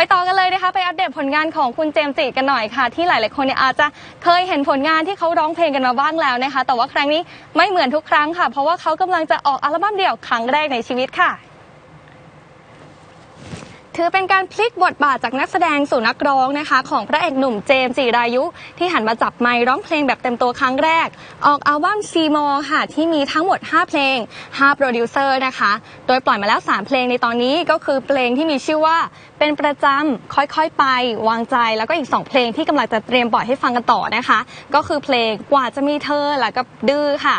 ไปต่อกันเลยนะคะไปอัปเดตผลงานของคุณเจมส์จิกันหน่อยค่ะ ที่หลาย ๆ คนเนี่ยอาจจะเคยเห็นผลงานที่เขาร้องเพลงกันมาบ้างแล้วนะคะ แต่ว่าครั้งนี้ไม่เหมือนทุกครั้งค่ะ เพราะว่าเขากำลังจะออกอัลบั้มเดี่ยวครั้งแรกในชีวิตค่ะถือเป็นการพลิกบทบาทจากนักแสดงสู่นักร้องนะคะ ของพระเอกหนุ่มเจมส์จิรายุ ที่หันมาจับไมค์ร้องเพลงแบบเต็มตัวครั้งแรก ออกอัลบั้มซีมอค่ะ ที่มีทั้งหมด 5 เพลง 5 โปรดิวเซอร์นะคะ โดยปล่อยมาแล้ว 3 เพลงในตอนนี้ก็คือเพลงที่มีชื่อว่าเป็นประจำค่อยๆไป วางใจแล้วก็อีก 2 เพลงที่กำลังจะเตรียมปล่อยให้ฟังกันต่อนะคะ ก็คือเพลงกว่าจะมีเธอแล้วก็ดื้อค่ะ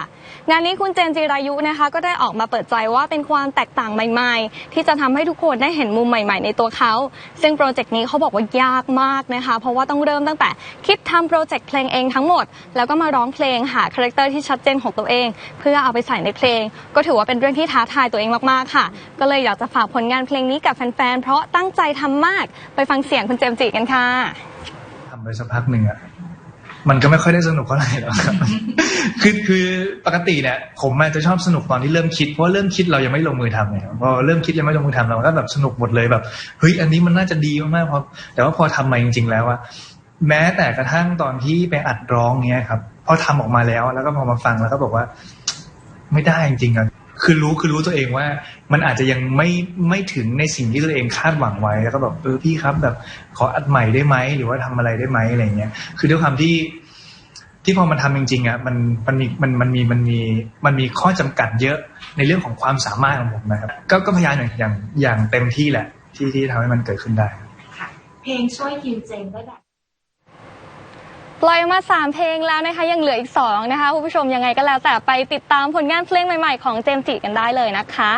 งานนี้คุณเจนจิรายุนะคะ ก็ได้ออกมาเปิดใจว่าเป็นความแตกต่างใหม่ๆ ที่จะทำให้ทุกคนได้เห็นมุมใหม่ๆ ในตัวเขา ซึ่งโปรเจกต์นี้เขาบอกว่ายากมากนะคะ เพราะว่าต้องเริ่มตั้งแต่คิดทำโปรเจกต์เพลงเองทั้งหมด แล้วก็มาร้องเพลงหาคาแรคเตอร์ที่ชัดเจนของตัวเอง เพื่อเอาไปใส่ในเพลง ก็ถือว่าเป็นเรื่องที่ท้าทายตัวเองมากๆค่ะ ก็เลยอยากจะฝากผลงานเพลงนี้กับแฟนๆ เพราะตั้งใจทำมาก ไปฟังเสียงคุณเจมส์จิกันค่ะทำไปสักพักหนึ่งอะมันก็ไม่ค่อยได้สนุกเท่าไหร่หรอกครับ คือคือปกติเนี่ยผมอาจจะชอบสนุกตอนที่เริ่มคิดเพราะเริ่มคิดเรายังไม่ลงมือทำเนี่ยพอเริ่มคิดยังไม่ลงมือทำเราก็แบบสนุกหมดเลยแบบเฮ้ยอันนี้มันน่าจะดีมากๆพอแต่ว่าพอทำมาจริง ๆ แล้วอะแม้แต่กระทั่งตอนที่ไปอัดร้องเนี้ยครับพอทำออกมาแล้วแล้วก็พอมาฟังแล้วก็บอกว่า ไม่ได้จริงๆอะ คือรู้คือรู้ตัวเองว่า มันอาจจะยังไม่ไม่ถึงในสิ่งที่ตัวเองคาดหวังไว้แล้วก็แบบเออพี่ครับ แบบขออัดใหม่ได้ไหมหรือว่าทำอะไรได้ไหมอะไรเงี้ยคือด้วยความที่ที่พอมันทำจริงๆอะมันมันมีมันมันมีมันมีมันมีข้อจำกัดเยอะในเรื่องของความสามารถของผมนะครับก็ก็พยายามอย่างอย่างอย่างเต็มที่แหละ ที่ที่ทำให้มันเกิดขึ้นได้เพลงช่วยฮิวเจมส์ได้แบบ ปล่อยมา 3 เพลงแล้วนะคะ ยังเหลืออีก 2 นะคะคุณผู้ชมยังไงก็แล้วแต่ไปติดตามผลงานเพลงใหม่ ๆ ของเจมส์จิกันได้เลยนะคะ